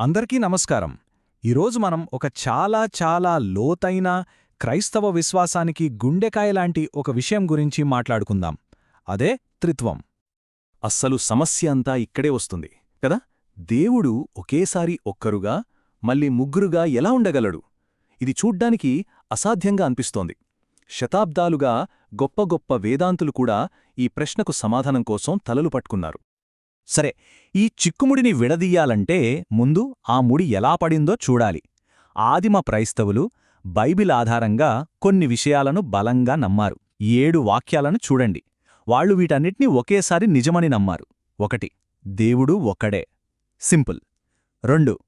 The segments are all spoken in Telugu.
అందరికీ నమస్కారం. ఈరోజు మనం ఒక చాలా చాలా లోతైన క్రైస్తవ విశ్వాసానికి గుండెకాయలాంటి ఒక విషయం గురించి మాట్లాడుకుందాం. అదే త్రిత్వం. అస్సలు సమస్య అంతా ఇక్కడే వస్తుంది కదా? దేవుడు ఒకేసారి ఒక్కరుగా మళ్ళీ ముగ్గురుగా ఎలా ఉండగలడు? ఇది చూడ్డానికి అసాధ్యంగా అనిపిస్తోంది. శతాబ్దాలుగా గొప్ప గొప్ప వేదాంతులు కూడా ఈ ప్రశ్నకు సమాధానం కోసం తలలు పట్టుకున్నారు. సరే ఈ చిక్కుముడిని విడదీయాలంటే ముందు ఆ ముడి ఎలా పడిందో చూడాలి. ఆదిమ క్రైస్తవులు బైబిల్ ఆధారంగా కొన్ని విషయాలను బలంగా నమ్మారు. ఏడు వాక్యాలను చూడండి. వాళ్ళు వీటన్నిటినీ ఒకేసారి నిజమని నమ్మారు. ఒకటి దేవుడు ఒక్కడే. సింపుల్. రెండు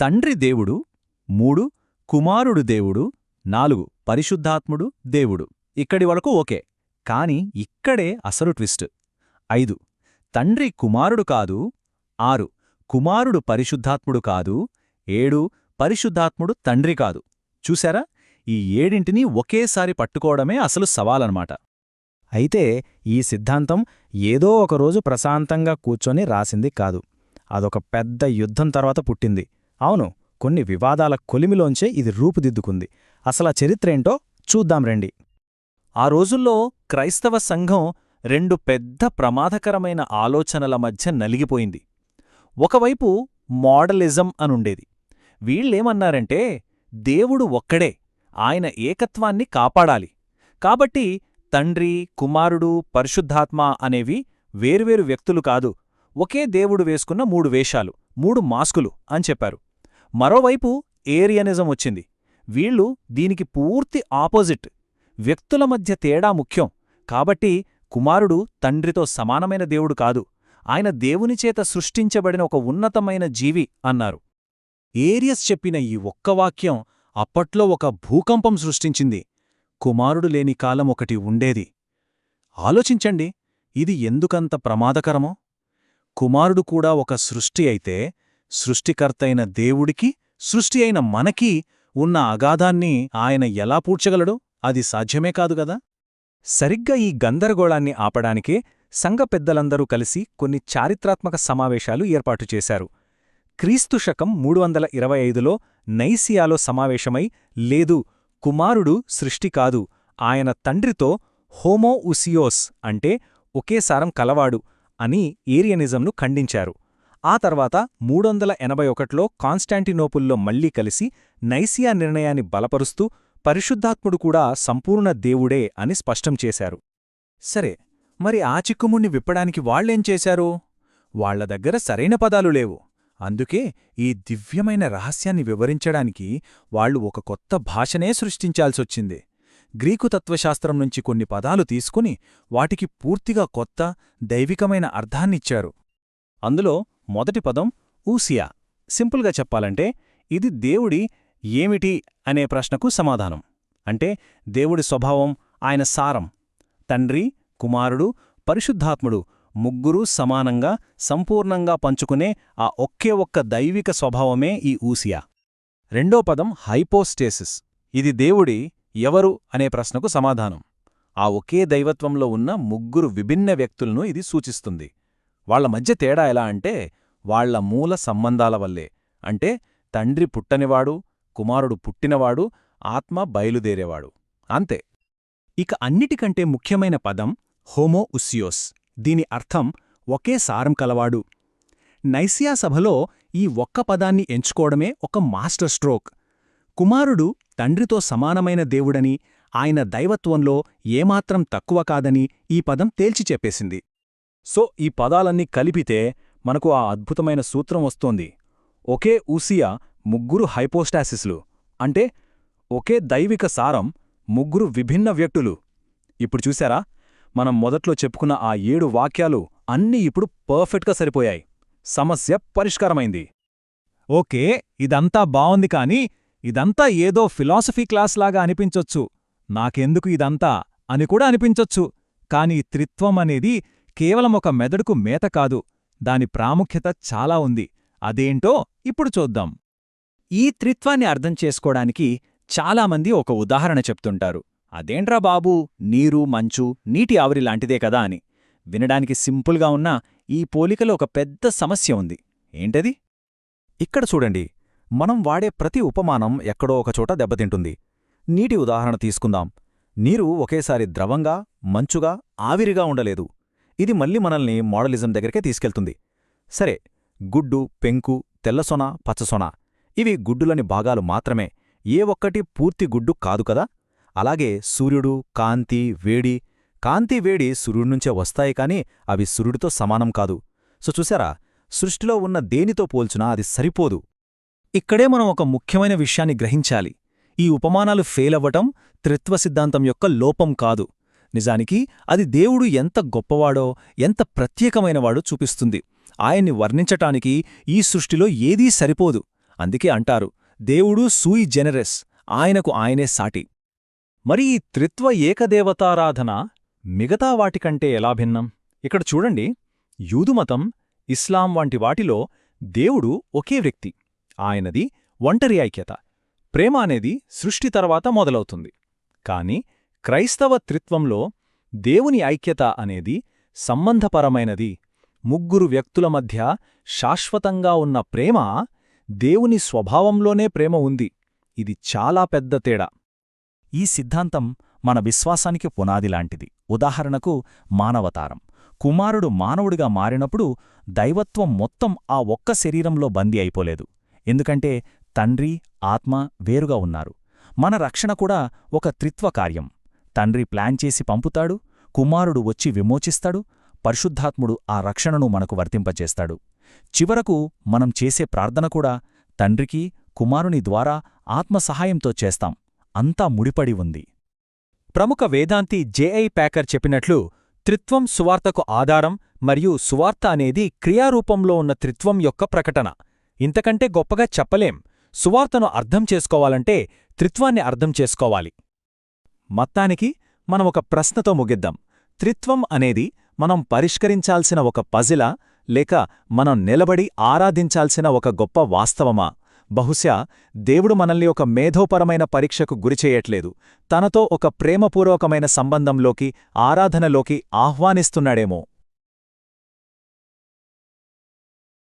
తండ్రి దేవుడు. మూడు కుమారుడు దేవుడు. నాలుగు పరిశుద్ధాత్ముడు దేవుడు. ఇక్కడి వరకు ఓకే. కాని ఇక్కడే అసలు ట్విస్ట్. ఐదు తండ్రి కుమారుడు కాదు ఆరు కుమారుడు పరిశుద్ధాత్ముడు కాదు ఏడు పరిశుద్ధాత్ముడు తండ్రి కాదు. చూశారా? ఈ ఏడింటిని ఒకేసారి పట్టుకోవడమే అసలు సవాలనమాట అయితే ఈ సిద్ధాంతం ఏదో ఒకరోజు ప్రశాంతంగా కూర్చొని రాసింది కాదు. అదొక పెద్ద యుద్ధం తర్వాత పుట్టింది. అవును కొన్ని వివాదాల కొలిమిలోంచే ఇది రూపుదిద్దుకుంది. అసలా చరిత్రేంటో చూద్దాం రండి. ఆ రోజుల్లో క్రైస్తవ సంఘం రెండు పెద్ద ప్రమాదకరమైన ఆలోచనల మధ్య నలిగిపోయింది. ఒకవైపు మోడలిజం అనుండేది. వీళ్ళేమన్నారంటే దేవుడు ఒక్కడే ఆయన ఏకత్వాన్ని కాపాడాలి. కాబట్టి తండ్రి కుమారుడు పరిశుద్ధాత్మ అనేవి వేర్వేరు వ్యక్తులు కాదు ఒకే దేవుడు వేసుకున్న మూడు వేషాలు మూడు మాస్కులు అని చెప్పారు. మరోవైపు ఏరియనిజం వచ్చింది. వీళ్ళు దీనికి పూర్తి ఆపోజిట్. వ్యక్తుల మధ్య తేడా ముఖ్యం. కాబట్టి కుమారుడు తండ్రితో సమానమైన దేవుడు కాదు. ఆయన దేవునిచేత సృష్టించబడిన ఒక ఉన్నతమైన జీవి అన్నారు. ఏరియస్ చెప్పిన ఈ ఒక్క వాక్యం అప్పట్లో ఒక భూకంపం సృష్టించింది. కుమారుడు లేని కాలం ఒకటి ఉండేది. ఆలోచించండి ఇది ఎందుకంత ప్రమాదకరమో? కుమారుడు కూడా ఒక సృష్టి అయితే సృష్టికర్తైన దేవుడికి సృష్టి అయిన మనకీ ఉన్న అగాధాన్ని ఆయన ఎలా పూడ్చగలడు? అది సాధ్యమే కాదుగదా సరిగ్గా ఈ గందరగోళాన్ని ఆపడానికే సంఘ పెద్దలందరూ కలిసి కొన్ని చారిత్రాత్మక సమావేశాలు ఏర్పాటు చేశారు. క్రీస్తు శకం మూడు వందల ఇరవై ఐదులో నైసియాలో సమావేశమై లేదు కుమారుడు సృష్టి కాదు ఆయన తండ్రితో హోమో ఉసియోస్ అంటే ఒకేసారం కలవాడు అని ఏరియనిజంను ఖండించారు. ఆ తర్వాత మూడొందల ఎనభై ఒకటిలో కాన్స్టాంటినోపుల్లో మళ్ళీ కలిసి నైసియా నిర్ణయాన్ని బలపరుస్తూ పరిశుద్ధాత్ముడు కూడా సంపూర్ణ దేవుడే అని స్పష్టం చేశారు. సరే మరి ఆ చిక్కుముణ్ణి విప్పడానికి వాళ్ళేం చేశారు? వాళ్ళ దగ్గర సరైన పదాలు లేవు. అందుకే ఈ దివ్యమైన రహస్యాన్ని వివరించడానికి వాళ్ళు ఒక కొత్త భాషనే సృష్టించాల్సొచ్చింది. గ్రీకు తత్వశాస్త్రం నుంచి కొన్ని పదాలు తీసుకుని వాటికి పూర్తిగా కొత్త దైవికమైన అర్థాన్నిచ్చారు అందులో మొదటి పదం ఊసియా. సింపుల్గా చెప్పాలంటే ఇది దేవుడి ఏమిటి అనే ప్రశ్నకు సమాధానం. అంటే దేవుడి స్వభావం ఆయన సారం. తండ్రి కుమారుడు పరిశుద్ధాత్ముడు ముగ్గురూ సమానంగా సంపూర్ణంగా పంచుకునే ఆ ఒకే ఒక్క దైవిక స్వభావమే ఈ ఊసియా. రెండో పదం హైపోస్టేసిస్. ఇది దేవుడి ఎవరు అనే ప్రశ్నకు సమాధానం. ఆ ఒకే దైవత్వంలో ఉన్న ముగ్గురు విభిన్న వ్యక్తులను ఇది సూచిస్తుంది. వాళ్ళ మధ్య తేడా ఎలా అంటే వాళ్ళ మూల సంబంధాల వల్లే. అంటే తండ్రి పుట్టనివాడు కుమారుడు పుట్టినవాడు ఆత్మ బయలుదేరేవాడు. అంతే. ఇక అన్నిటికంటే ముఖ్యమైన పదం హోమో ఉసియోస్. దీని అర్థం ఒకే సారం కలవాడు. నైసియా సభలో ఈ ఒక్క పదాన్ని ఎంచుకోవడమే ఒక మాస్టర్ స్ట్రోక్. కుమారుడు తండ్రితో సమానమైన దేవుడని ఆయన దైవత్వంలో ఏమాత్రం తక్కువ కాదని ఈ పదం తేల్చి చెప్పేసింది. సో ఈ పదాలన్నీ కలిపితే మనకు ఆ అద్భుతమైన సూత్రం వస్తోంది. ఒకే ఊసియా ముగ్గురు హైపోస్టాసిస్లు. అంటే ఒకే దైవిక సారం ముగ్గురు విభిన్న వ్యక్తులు. ఇప్పుడు చూశారా? మనం మొదట్లో చెప్పుకున్న ఆ ఏడు వాక్యాలు అన్నీ ఇప్పుడు పర్ఫెక్ట్గా సరిపోయాయి. సమస్య పరిష్కారమైంది. ఓకే ఇదంతా బావుంది కాని ఇదంతా ఏదో ఫిలాసఫీ క్లాస్లాగా అనిపించొచ్చు. నాకెందుకు ఇదంతా అని కూడా అనిపించొచ్చు. కాని త్రిత్వం అనేది కేవలం ఒక మెదడుకు మేత కాదు. దాని ప్రాముఖ్యత చాలా ఉంది. అదేంటో ఇప్పుడు చూద్దాం. ఈ త్రిత్వాన్ని అర్థం చేసుకోవడానికి చాలామంది ఒక ఉదాహరణ చెప్తుంటారు. అదేంట్రా బాబూ నీరు మంచు నీటి ఆవిరి లాంటిదే కదా అని. వినడానికి సింపుల్గా ఉన్నా ఈ పోలికలో ఒక పెద్ద సమస్య ఉంది. ఏంటది? ఇక్కడ చూడండి. మనం వాడే ప్రతి ఉపమానం ఎక్కడో ఒకచోట దెబ్బతింటుంది. నీటి ఉదాహరణ తీసుకుందాం. నీరు ఒకేసారి ద్రవంగా మంచుగా ఆవిరిగా ఉండలేదు. ఇది మళ్ళీ మనల్ని మోడలిజం దగ్గరికే తీసుకెళ్తుంది. సరే గుడ్డు పెంకు తెల్లసొన పచ్చసొన. ఇవి గుడ్డులని భాగాలు మాత్రమే. ఏ ఒక్కటి పూర్తి గుడ్డు కాదు కదా? అలాగే సూర్యుడు కాంతి వేడి. కాంతి వేడి సూర్యుడినుంచే వస్తాయి కాని అవి సూర్యుడితో సమానం కాదు. సో చూసారా? సృష్టిలో ఉన్న దేనితో పోల్చునా అది సరిపోదు. ఇక్కడే మనం ఒక ముఖ్యమైన విషయాన్ని గ్రహించాలి. ఈ ఉపమానాలు ఫెయిలవ్వటం త్రిత్వసిద్ధాంతం త్రిత్వ సిద్ధాంతం యొక్క లోపం కాదు. నిజానికి అది దేవుడు ఎంత గొప్పవాడో ఎంత ప్రత్యేకమైనవాడో చూపిస్తుంది. ఆయన్ని వర్ణించటానికి ఈ సృష్టిలో ఏదీ సరిపోదు. అందుకే అంటారు దేవుడు సూయి జెనరెస్ ఆయనకు ఆయనే సాటి. మరి ఈ త్రిత్వ ఏకదేవతారాధన మిగతా వాటికంటే ఎలా భిన్నం? ఇక్కడ చూడండి యూదుమతం ఇస్లాం వంటి వాటిలో దేవుడు ఒకే వ్యక్తి ఆయనది ఒంటరి ఐక్యత ప్రేమ అనేది సృష్టి తర్వాత మొదలవుతుంది. కాని క్రైస్తవ త్రిత్వంలో దేవుని ఐక్యత అనేది సంబంధపరమైనది. ముగ్గురు వ్యక్తుల మధ్య శాశ్వతంగా ఉన్న ప్రేమ దేవుని స్వభావంలోనే ప్రేమ ఉంది. ఇది చాలా పెద్ద తేడా. ఈ సిద్ధాంతం మన విశ్వాసానికి పునాదిలాంటిది ఉదాహరణకు మానవతారం. కుమారుడు మానవుడిగా మారినప్పుడు దైవత్వం మొత్తం ఆ ఒక్క శరీరంలో బందీ అయిపోలేదు. ఎందుకంటే తండ్రి ఆత్మ వేరుగా ఉన్నారు. మన రక్షణ కూడా ఒక త్రిత్వ కార్యం. తండ్రి ప్లాన్ చేసి పంపుతాడు కుమారుడు వచ్చి విమోచిస్తాడు పరిశుద్ధాత్ముడు ఆ రక్షణను మనకు వర్తింపచేస్తాడు. చివరకు మనం చేసే ప్రార్థన కూడా తండ్రికి కుమారుని ద్వారా ఆత్మ సహాయంతో చేస్తాం. అంతా ముడిపడి ఉంది. ప్రముఖ వేదాంతి జేఐ ప్యాకర్ చెప్పినట్లు త్రిత్వం సువార్తకు ఆధారం మరియు సువార్త అనేది క్రియారూపంలో ఉన్న త్రిత్వం యొక్క ప్రకటన. ఇంతకంటే గొప్పగా చెప్పలేం. సువార్తను అర్థం చేసుకోవాలంటే త్రిత్వాన్ని అర్థం చేసుకోవాలి. మొత్తానికి మనం ఒక ప్రశ్నతో ముగిద్దాం. త్రిత్వం అనేది మనం పరిష్కరించాల్సిన ఒక పజిలా లేక మనం నిలబడి ఆరాధించాల్సిన ఒక గొప్ప వాస్తవమా? బహుశా దేవుడు మనల్ని ఒక మేధోపరమైన పరీక్షకు గురిచేయట్లేదు తనతో ఒక ప్రేమపూర్వకమైన సంబంధంలోకి ఆరాధనలోకి ఆహ్వానిస్తున్నాడేమో.